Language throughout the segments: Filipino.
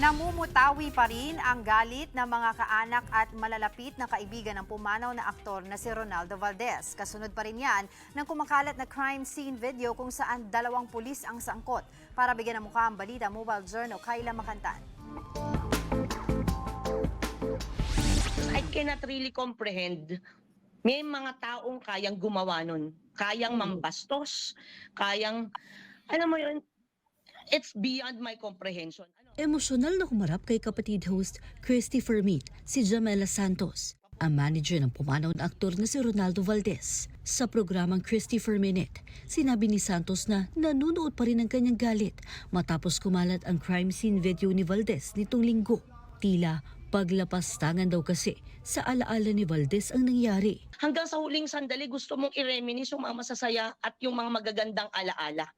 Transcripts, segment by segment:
Namumutawi pa rin ang galit ng mga kaanak at malalapit na kaibigan ng pumanaw na aktor na si Ronaldo Valdez. Kasunod pa rin yan ng kumakalat na crime scene video kung saan dalawang pulis ang sangkot. Para bigyan ng mukha ang balita, Mobile Journal, Kayla Makantan. I cannot really comprehend. May mga taong kayang gumawa nun. Kayang mambastos. Kayang, alam mo yun, it's beyond my comprehension. Ano? Emosyonal na kumarap kay kapatid host Christy Fermit, si Jamela Santos, ang manager ng pumanaw na aktor na si Ronaldo Valdez. Sa programang Christopher Minute, sinabi ni Santos na nanunood pa rin ang kanyang galit matapos kumalat ang crime scene video ni Valdez nitong linggo. Tila paglapastangan daw kasi sa alaala ni Valdez ang nangyari. Hanggang sa huling sandali, gusto mong i-reminisce yung mga masasaya at yung mga magagandang alaala.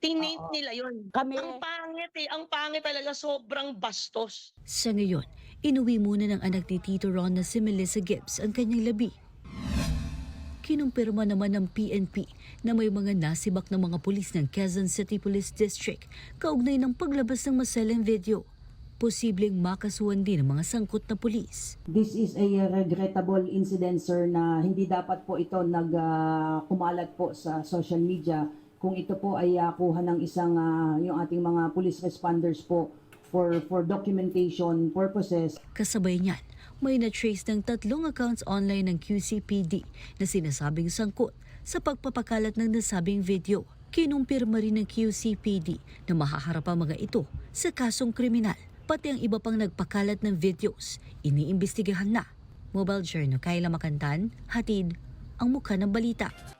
Tinate Oo. nila yun. Kami, Ang pangit eh. Ang pangit talaga. Sobrang bastos. Sa ngayon, inuwi muna ng anak ni Tito Ron na si Melissa Gibbs ang kanyang labi. Kinumpirma naman ng PNP na may mga nasibak na mga pulis ng Quezon City Police District kaugnay ng paglabas ng maselang video. Posibleng makasuhan din ang mga sangkot na pulis. this is a regrettable incident, sir, na hindi dapat po ito nag ah, kumalat po sa social media kung ito po ay ah, kuha ng isang ah, yung ating mga police responders po for for documentation purposes Kasabay niyan, may na-trace ng tatlong accounts online ng QCPD na sinasabing sangkot sa pagpapakalat ng nasabing video. Kinumpirma rin ng QCPD na mahaharap ang mga ito sa kasong kriminal. Pati ang iba pang nagpakalat ng videos, iniimbestigahan na. Mobile Journal Kayla Makantan, hatid ang mukha ng balita.